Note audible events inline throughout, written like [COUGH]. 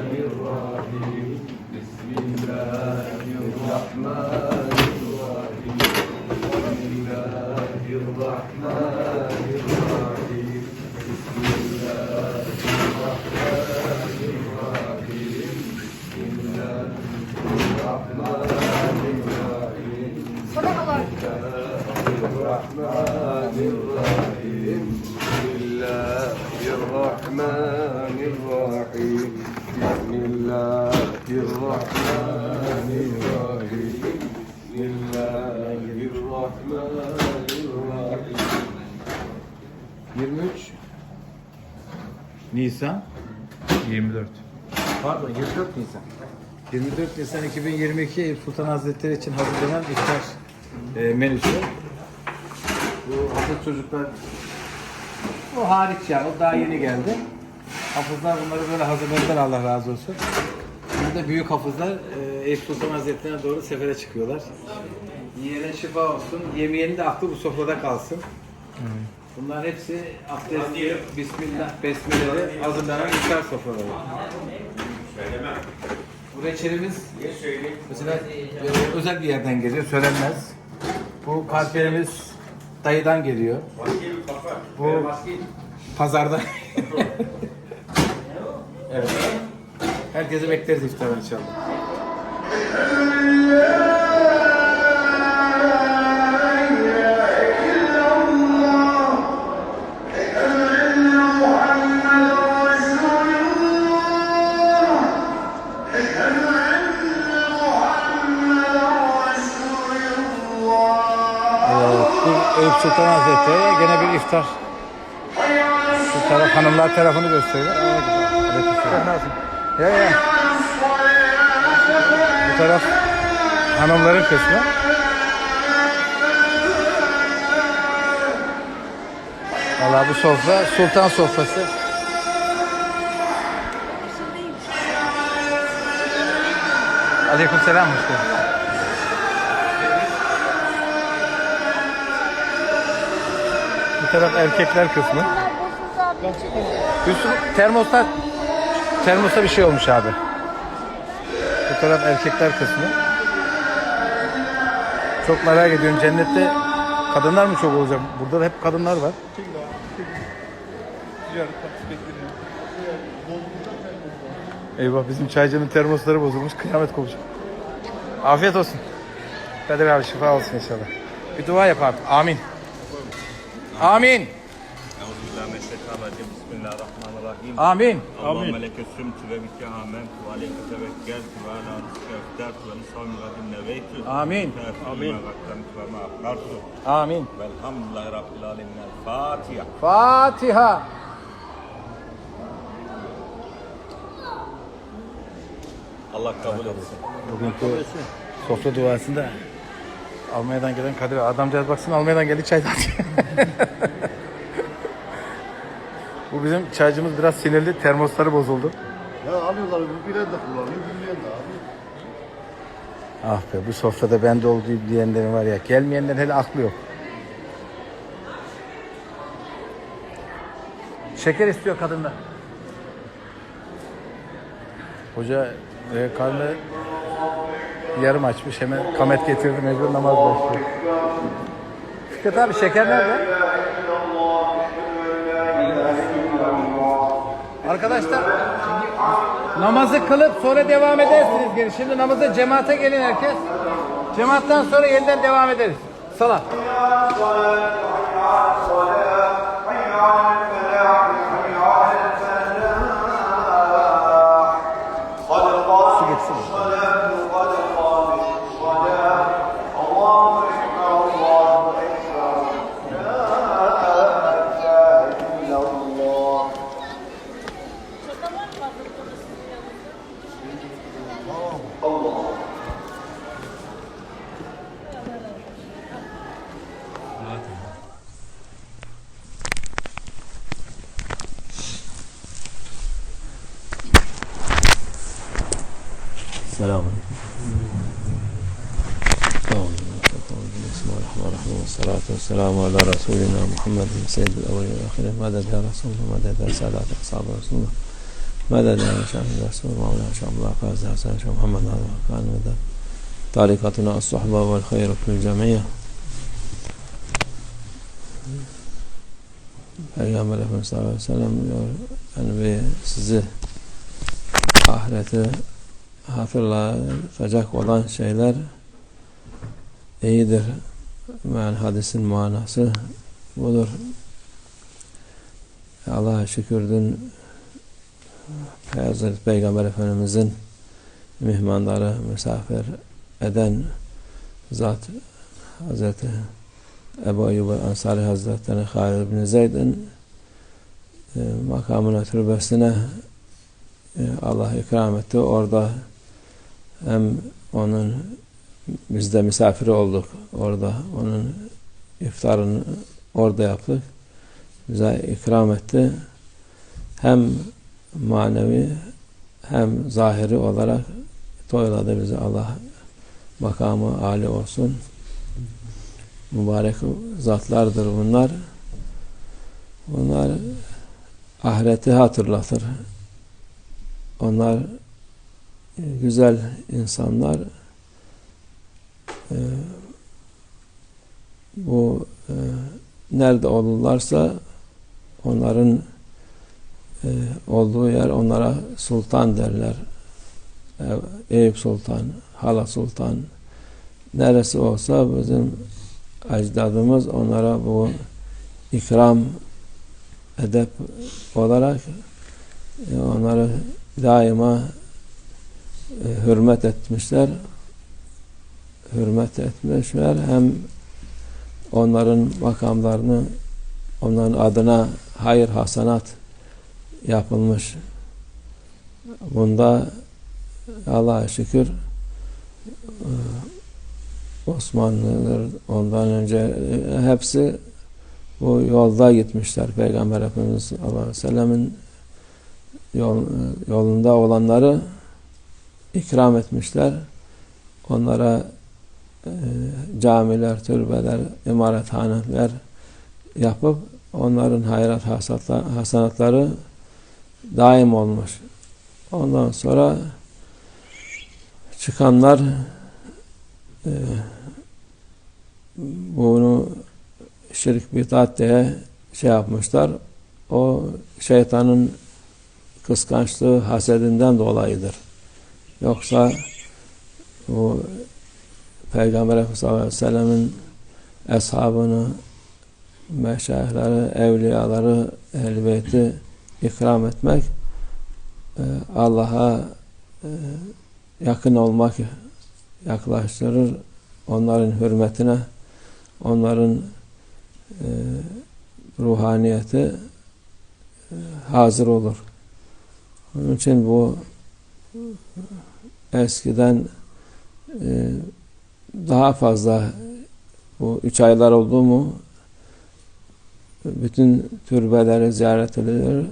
بسم الله الرحمن الرحيم بسم الله الرحمن الرحيم بسم الله الرحمن الرحيم بسم الله الرحمن الرحيم صدق الله الرحمن الرحيم 23 Nisan 24. pardon 24 Nisan 24 Nisan 2022 Eyüp Sultan Hazretleri için hazırlanan iftar e, menüsü. Bu hafız çocuklar o hariç ya o daha yeni geldi. Hafızlar bunları böyle hazırladılar Allah razı olsun. De büyük hafızlar e, Eyüp Sultan Hazretleri'ne doğru sefere çıkıyorlar. Yiyene şifa olsun, yemeyenin de aklı bu sofrada kalsın. Bunlar hepsi abdestli, bismillah, besmeleli hazırlanan iftar sofraları. Bu reçelimiz mesela e, özel bir yerden geliyor, söylenmez. Bu kalperimiz dayıdan geliyor. Bu pazardan. [LAUGHS] evet. Herkese bekleriz iftara inşallah. Evet, Eyüp Sultan Hazretleri gene bir iftar. Şu taraf hanımlar tarafını gösteriyor. Aleykümselam. Ya ya. Bu taraf hanımların kısmı. Valla bu sofra sultan sofrası. Aleykümselam hoş geldin. Bu taraf erkekler kısmı. Yusuf termosta termosta bir şey olmuş abi. Bu taraf erkekler kısmı. Çok merak ediyorum cennette kadınlar mı çok olacak? Burada da hep kadınlar var. Eyvah bizim çaycının termosları bozulmuş. Kıyamet kopacak. Afiyet olsun. Kadir abi şifa olsun inşallah. Bir dua yap abi. Amin. Amin. Euzubillahimineşşeytanirracim. Bismillahirrahmanirrahim. Amin. Allahümme leke sümtü ve bike amen. Ve aleyke tevekkeltü ve ala rızkı eftertü ve nisavmi gadim neveytü. Amin. Amin. Ve ma akkartü. Amin. Velhamdülillahi Rabbil alemin. Fatiha. Fatiha. Allah kabul etsin. Bugünkü sofra duasında Almanya'dan gelen Kadir Adamcağız baksın Almanya'dan geldi çay dağıtıyor. [LAUGHS] Bu bizim çaycımız biraz sinirli termosları bozuldu. Ya alıyorlar bu bilen de kullanıyor, bilmeyen de abi. Ah be bu sofrada bende olduğu diyenlerin var ya gelmeyenlerin hele aklı yok. Şeker istiyor kadınlar. Hoca e, karnı yarım açmış hemen kamet getirdi mecbur namaz başlıyor. Fikret abi şeker nerede? Arkadaşlar namazı kılıp sonra devam edersiniz geri. Şimdi namazı cemaate gelin herkes. Cemaatten sonra yeniden devam ederiz. Salat. السلام بسم الله الرحمن الرحيم والصلاة والسلام على رسولنا محمد سيد الأولين والآخرين. مدد يا رسول مدد يا سادات أصحاب رسول الله؟ مدد يا شيخ رسول الله مولانا شيخ الله قاز حسن شيخ محمد هذا كان مدد طريقتنا الصحبة والخير في الجمعية Peygamber Efendimiz sallallahu aleyhi ve sellem diyor yani bir sizi ahireti hatırlatacak olan şeyler iyidir. Yani hadisin manası budur. Allah'a şükür dün Hazreti Peygamber Efendimizin mihmanları misafir eden zat Hazreti Ebu Eyyub Ansari Hazretleri Halid bin Zeyd'in e, makamına, türbesine e, Allah ikram etti. Orada hem onun biz de misafiri olduk orada. Onun iftarını orada yaptık. Bize ikram etti. Hem manevi hem zahiri olarak toyladı bizi Allah makamı âli olsun. Mübarek zatlardır bunlar. Bunlar ahireti hatırlatır. Onlar güzel insanlar. E, bu e, nerede olurlarsa onların e, olduğu yer onlara sultan derler. E, Eyüp Sultan, Hala Sultan neresi olsa bizim ecdadımız onlara bu ikram edep olarak e, onları daima e, hürmet etmişler. Hürmet etmişler. Hem onların makamlarını onların adına hayır hasanat yapılmış. Bunda Allah'a şükür e, Osmanlılar ondan önce e, hepsi bu yolda gitmişler. Peygamber Efendimiz sallallahu aleyhi sellemin yol, yolunda olanları ikram etmişler. Onlara e, camiler, türbeler, imarethaneler yapıp onların hayrat hasatla, hasanatları daim olmuş. Ondan sonra çıkanlar e, bunu şirk bidat diye şey yapmışlar. O şeytanın kıskançlığı, hasedinden dolayıdır. Yoksa bu Peygamber Efendimiz sallallahu eshabını, meşayihleri, evliyaları, ehl beyti ikram etmek e, Allah'a e, yakın olmak yaklaştırır. Onların hürmetine, onların e, ruhaniyeti hazır olur. Onun için bu eskiden daha fazla bu üç aylar oldu mu bütün türbeleri ziyaret edilir.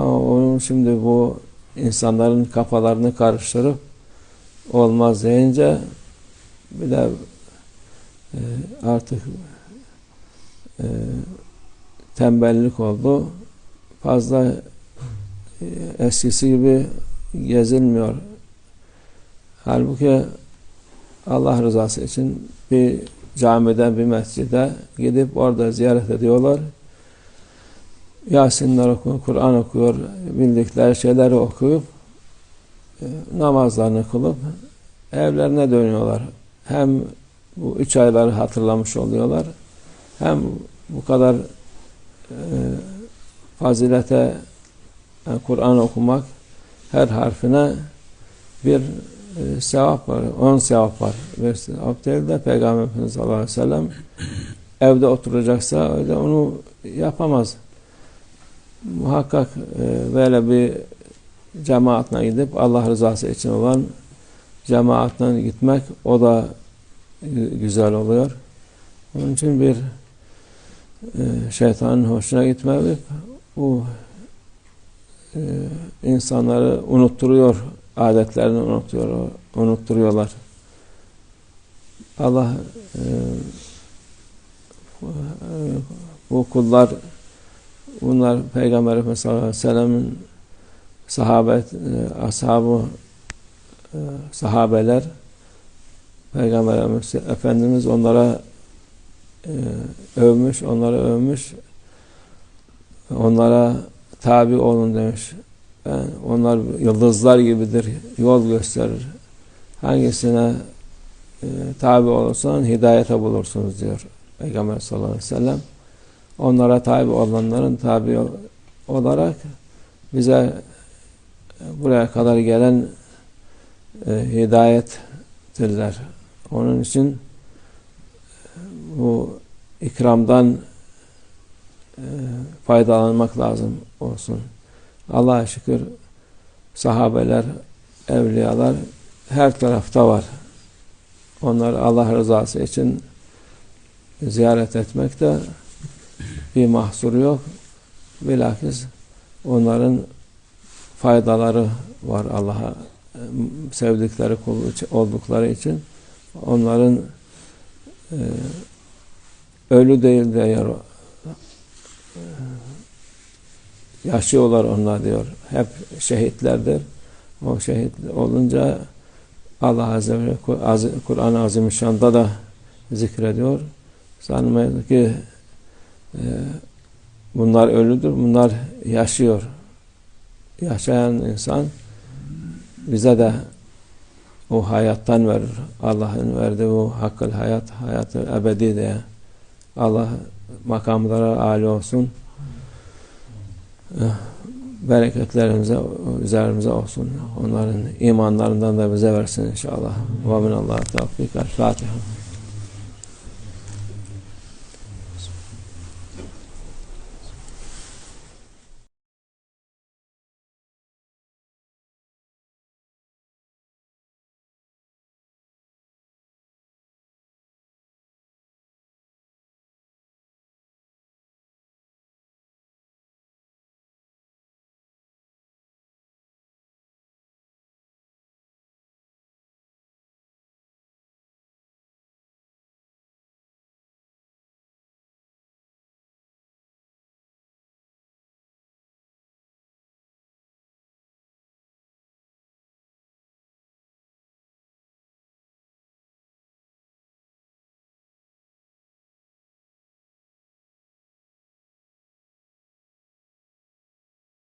Onun şimdi bu insanların kafalarını karıştırıp olmaz deyince bir de e, artık e, tembellik oldu. Fazla e, eskisi gibi gezilmiyor. Halbuki Allah rızası için bir camiden bir mescide gidip orada ziyaret ediyorlar. Yasinler okuyor, Kur'an okuyor, bildikleri şeyleri okuyup e, namazlarını kılıp evlerine dönüyorlar. Hem bu üç ayları hatırlamış oluyorlar. Hem bu kadar e, fazilete yani Kur'an okumak her harfine bir e, sevap var. On sevap var. Ve sevap değil de Peygamber Efendimiz sallallahu aleyhi ve sellem evde oturacaksa öyle onu yapamaz. Muhakkak e, böyle bir cemaatine gidip Allah rızası için olan cemaatine gitmek o da güzel oluyor. Onun için bir e, şeytanın hoşuna gitmeyip bu e, insanları unutturuyor, adetlerini unutuyor, unutturuyorlar. Allah e, bu kullar bunlar Peygamber Efendimiz sallallahu aleyhi ve sellem'in sahabe, ashabı sahabeler Peygamber Efendimiz onlara e, övmüş, onları övmüş. Onlara tabi olun demiş. Yani onlar yıldızlar gibidir, yol gösterir. Hangisine e, tabi olursanız hidayete bulursunuz diyor Peygamber sallallahu aleyhi ve sellem. Onlara tabi olanların tabi olarak bize buraya kadar gelen e, hidayettirler. Onun için bu ikramdan e, faydalanmak lazım olsun. Allah'a şükür sahabeler, evliyalar her tarafta var. Onları Allah rızası için ziyaret etmekte bir mahsuru yok. Bilakis onların faydaları var Allah'a e, sevdikleri kul oldukları için onların e, ölü değil de o- e, yaşıyorlar onlar diyor. Hep şehitlerdir. O şehit olunca Allah Azze ve Kur'an-ı Azimüşşan'da da zikrediyor. Sanmayın ki bunlar ölüdür, bunlar yaşıyor. Yaşayan insan bize de o hayattan verir. Allah'ın verdiği o hakkıl hayat, hayatı ebedi diye. Allah makamlara âli olsun. Eh, Bereketlerimize üzerimize olsun. Onların imanlarından da bize versin inşallah. Ve minallah tevfik. El Fatiha.